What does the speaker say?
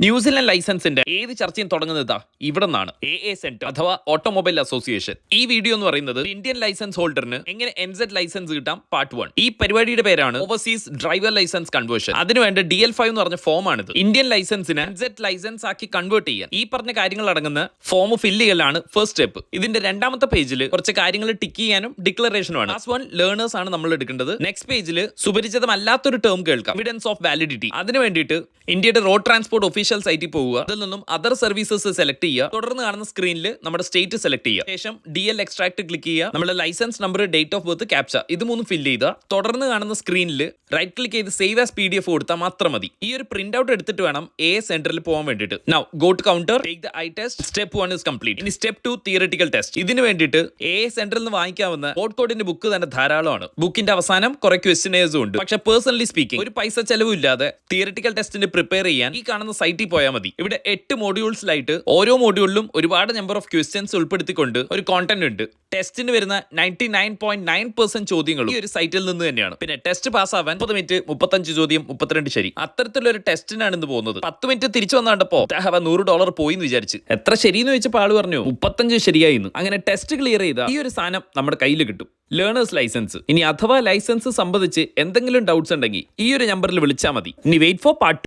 New Zealand ലൈസൻസിന്റെ ഏത് ചർച്ചയും തുടങ്ങുന്നത് ഇവിടെ നിന്നാണ് എ എ സെന്റർ അഥവാ ഓട്ടോമൊബൈൽ അസോസിയേഷൻ. ഈ വീഡിയോ എന്ന് പറയുന്നത് ഇന്ത്യൻ ലൈസൻസ് ഹോൾഡറിന് എങ്ങനെ എൻ സെറ്റ് ലൈസൻസ് കിട്ടാം? Part one. ഈ പരിപാടിയുടെ പേരാണ് ഓവർസീസ് ഡ്രൈവർ ലൈസൻസ് കൺവേർഷൻ. അതിനുവേണ്ട ഡി എൽ ഫൈവ് എന്ന് പറഞ്ഞ ഫോം ആണിത് ഇന്ത്യൻ ലൈസൻസിന് എൻ സെറ്റ് ലൈസൻസ് ആക്കി കൺവേർട്ട് ചെയ്യാൻ. ഈ പറഞ്ഞ കാര്യങ്ങൾ അടങ്ങുന്ന ഫോം ഫില്ല് ചെയ്യലാണ് ഫസ്റ്റ് സ്റ്റെപ്പ്. ഇതിന്റെ രണ്ടാമത്തെ പേജിൽ കുറച്ച് കാര്യങ്ങൾ ടിക്ക് ചെയ്യാനും ഡിക്ലറേഷനും ആണ് ക്ലാസ് വൺ ലേണേഴ്സ് ആണ് നമ്മൾ എടുക്കേണ്ടത്. നെക്സ്റ്റ് പേജിൽ സുപരിചിതമല്ലാത്തൊരു ടേം കേൾക്കാം. എവിഡൻസ് ഓഫ് വാലിഡിറ്റി അതിന് വേണ്ടിയിട്ട് ഇന്ത്യയുടെ റോഡ് ട്രാൻസ്പോർട്ട് ഒഫീഷ്യൽ സൈറ്റിൽ പോവുക. അതിൽ നിന്നും അതർ സർവീസസ് സെലക്ട് ചെയ്യുക. തുടർന്ന് കാണുന്ന സ്ക്രീനിൽ നമ്മുടെ സ്റ്റേറ്റ് സെലക്ട് ചെയ്യുക. ശേഷം ഡി എൽ എക്സ്ട്രാക്ട് ക്ലിക്ക് ചെയ്യുക. നമ്മുടെ licence number date of birth captcha ഇത് മൂന്നും ഫില്ല് ചെയ്യുക. തുടർന്ന് കാണുന്ന സ്ക്രീനിൽ റൈറ്റ് ക്ലിക്ക് ചെയ്ത് save as P D F കൊടുത്താൽ മാത്രം മതി. ഈ ഒരു പ്രിന്റ് ഔട്ട് എടുത്തിട്ട് വേണം എ സെന്ററിൽ പോകാൻ വേണ്ടിയിട്ട്. Now go to counter take the eye test step one is complete ഇനി സ്റ്റെപ്പ് ടു തിയറട്ടിക്കൽ ടെസ്റ്റ് ഇതിന് വേണ്ടിയിട്ട് എ സെന്ററിൽ നിന്ന് വാങ്ങിക്കാവുന്ന കോഡ് കോഡിന്റെ ബുക്ക് തന്നെ ധാരാളമാണ്. ബുക്കിന്റെ അവസാനം കുറെ ക്വസ്റ്റനേഴ്സും ഉണ്ട്. പക്ഷെ പേഴ്സണലി സ്പീക്കിംഗ് ഒരു പൈസ ചെലവില്ലാതെ തിയറട്ടിക്കൽ ടെസ്റ്റിന് പ്രിപ്പയർ ചെയ്യാൻ ഈ കാണുന്ന സൈറ്റിൽ പോയാൽ മതി. ഇവിടെ എട്ട് മോഡ്യൂൾസിലായിട്ട് ഓരോ മോഡ്യൂളിലും ഒരുപാട് നമ്പർ ഓഫ് ക്വസ്റ്റ്യൻസ് ഉൾപ്പെടുത്തിക്കൊണ്ട് ഒരു കോണ്ടന്റ് ഉണ്ട്. ടെസ്റ്റിന് വരുന്ന ninety nine point nine percent ചോദ്യങ്ങളും ഈ ഒരു സൈറ്റിൽ നിന്ന് തന്നെയാണ്. പിന്നെ ടെസ്റ്റ് പാസ് ആവാൻ മുപ്പത് മിനിറ്റ് മുപ്പത്തഞ്ച് ചോദ്യം മുപ്പത്തിരണ്ട് ശരി. അത്തരത്തിലൊരു ടെസ്റ്റിനാണ് ഇന്ന് പോകുന്നത്. പത്ത് മിനിറ്റ് തിരിച്ചു വന്നാണ്ടപ്പോ ഹവ നൂറ് ഡോളർ പോയി എന്ന് വിചാരിച്ച്. എത്ര ശരി എന്ന് ചോദിച്ചപ്പോൾ ആൾ പറഞ്ഞു മുപ്പത്തഞ്ച് ശരിയായി അങ്ങനെ ടെസ്റ്റ് ക്ലിയർ ചെയ്ത ഈ ഒരു സാധനം നമ്മുടെ കയ്യിൽ കിട്ടും. ലേണേഴ്സ് ലൈസൻസ് ഇനി അഥവാ ലൈസൻസ് സംബന്ധിച്ച് എന്തെങ്കിലും ഡൗട്ട്സ് ഉണ്ടെങ്കിൽ ഈ ഒരു നമ്പറിൽ വിളിച്ചാൽ മതി. ഇനി വെയിറ്റ് ഫോർ പാർട്ട്